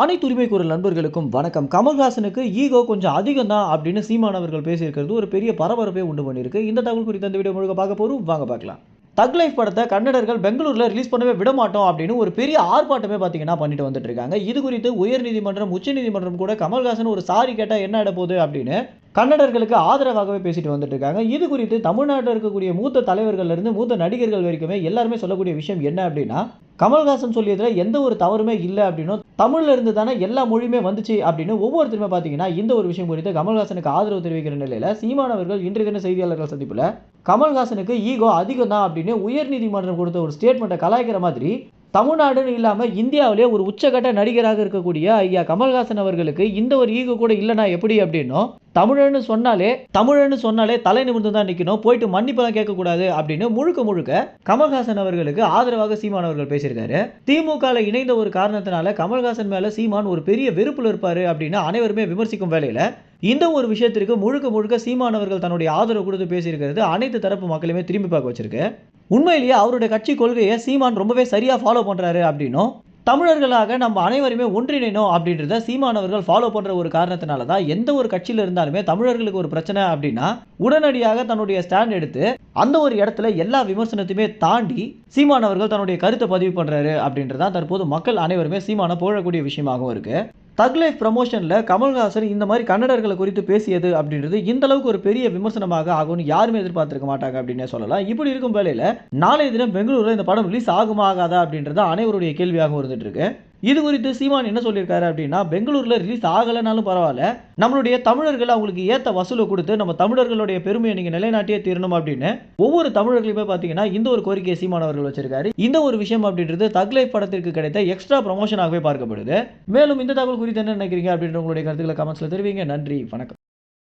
அனைத்து உரிமை குரல் நண்பர்களுக்கும் வணக்கம். கமல்ஹாசனுக்கு ஈகோ கொஞ்சம் அதிகம் தான் அப்படின்னு சீமான் அவர்கள் பேசியிருக்கிறது. ஒரு பெரிய பரபரப்பை உண்டு பண்ணியிருக்கு. இந்த தகவல் குறித்த இந்த வீடியோ முழுக்க பார்க்க போகிறோம் வாங்க பார்க்கலாம். தக் லைஃப் படத்தை கன்னடர்கள் பெங்களூரில் ரிலீஸ் பண்ணவே விட மாட்டோம் அப்படின்னு ஒரு பெரிய ஆர்ப்பாட்டமே பார்த்தீங்கன்னா பண்ணிட்டு வந்துட்டு இருக்காங்க. இது குறித்து உயர்நீதிமன்றம் உச்சநீதிமன்றம் கூட கமல்ஹாசன் ஒரு சாரி கேட்டால் என்ன ஆட போகுது அப்படின்னு கன்னடர்களுக்கு ஆதரவாகவே பேசிட்டு வந்துட்டு இருக்காங்க. இது குறித்து தமிழ்நாட்டில் இருக்கக்கூடிய மூத்த தலைவர்கள்லேருந்து மூத்த நடிகர்கள் வரைக்குமே எல்லாருமே சொல்லக்கூடிய விஷயம் என்ன அப்படின்னா கமல்ஹாசன் சொல்லியதில் எந்த ஒரு தவறுமே இல்லை அப்படின்னும் தமிழில் இருந்து தானே எல்லா மொழியுமே வந்துச்சு அப்படின்னு ஒவ்வொருத்தருமே பார்த்தீங்கன்னா இந்த ஒரு விஷயம் குறித்து கமல்ஹாசனுக்கு ஆதரவு தெரிவிக்கிற நிலையில் சீமானவர்கள் இன்றைய தின செய்தியாளர்கள் சந்திப்புல கமல்ஹாசனுக்கு ஈகோ அதிகம் தான் அப்படின்னு உயர்நீதிமன்றம் கொடுத்த ஒரு ஸ்டேட்மெண்ட்டை கலாய்க்கிற மாதிரி தமிழ்நாடுன்னு இல்லாமல் இந்தியாவிலே ஒரு உச்சகட்ட நடிகராக இருக்கக்கூடிய ஐயா கமல்ஹாசன் அவர்களுக்கு இந்த ஒரு ஈகோ கூட இல்லைனா எப்படி அப்படின்னும் தமிழன்னு சொன்னாலே தமிழன்னு சொன்னாலே தலை நிமிர்ந்து தான் நிற்கணும் போயிட்டு மன்னிப்பெல்லாம் கேட்கக்கூடாது அப்படின்னு முழுக்க முழுக்க கமல்ஹாசன் அவர்களுக்கு ஆதரவாக சீமான் அவர்கள் பேசியிருக்காரு. திமுகவில் இணைந்த ஒரு காரணத்தினால கமல்ஹாசன் மேலே சீமான் ஒரு பெரிய வெறுப்பில் இருப்பார் அப்படின்னு அனைவருமே விமர்சிக்கும் வேலையில் இந்த ஒரு விஷயத்திற்கு முழுக்க முழுக்க சீமானவர்கள் தன்னுடைய ஆதரவு கொடுத்து பேசியிருக்கிறது அனைத்து தரப்பு மக்களுமே திரும்பி பார்க்க வச்சிருக்கு. உண்மையிலேயே அவருடைய கட்சி கொள்கையை சீமான் ரொம்பவே சரியாக ஃபாலோ பண்ணுறாரு அப்படின்னும் தமிழர்களாக நம்ம அனைவருமே ஒன்றிணைணும் அப்படின்றத சீமான் அவர்கள் ஃபாலோ பண்ணுற ஒரு காரணத்தினால தான் எந்த ஒரு கட்சியில் இருந்தாலுமே தமிழர்களுக்கு ஒரு பிரச்சனை அப்படின்னா உடனடியாக தன்னுடைய ஸ்டாண்ட் எடுத்து அந்த ஒரு இடத்துல எல்லா விமர்சனத்தையுமே தாண்டி சீமான் அவர்கள் தன்னுடைய கருத்தை பதிவு பண்ணுறாரு அப்படின்றதான் தற்போது மக்கள் அனைவருமே சீமான போழக்கூடிய விஷயமாகவும் இருக்குது தக் லைஃப் ப்ரமோஷனில் கமல்ஹாசன் இந்த மாதிரி கன்னடர்களை குறித்து பேசியது அப்படின்றது இந்த அளவுக்கு ஒரு பெரிய விமர்சனமாக ஆகும்னு யாருமே எதிர்பார்த்திருக்க மாட்டாங்க அப்படின்னே சொல்லலாம். இப்படி இருக்கும் வேலையில் நாளைய தினம் பெங்களூரில் இந்த படம் ரிலீஸ் ஆகுமா ஆகாதா அப்படின்றது அனைவருடைய கேள்வியாகவும் இருந்துட்டு இருக்கு. இது குறித்து சீமான் என்ன சொல்லியிருக்காரு அப்படின்னா பெங்களூரில் ரிலீஸ் ஆகலைனாலும் பரவாயில்ல. நம்மளுடைய தமிழர்கள் அவங்களுக்கு ஏற்ற வசூலை கொடுத்து நம்ம தமிழர்களுடைய பெருமையை நீங்கள் நிலைநாட்டியே தீரணும் அப்படின்னு ஒவ்வொரு தமிழர்களுமே பார்த்தீங்கன்னா இந்த ஒரு கோரிக்கையை சீமான் அவர்கள் வச்சிருக்காரு. இந்த ஒரு விஷயம் அப்படின்றது தக்லைஃப் படத்திற்கு கிடைத்த எக்ஸ்ட்ரா ப்ரமோஷனாகவே பார்க்கப்படுது. மேலும் இந்த தகவல் குறித்து என்ன நினைக்கிறீங்க அப்படின்ற உங்களுடைய கருத்துக்களை கமெண்ட்ஸில் தெரிவிங்க. நன்றி. வணக்கம்.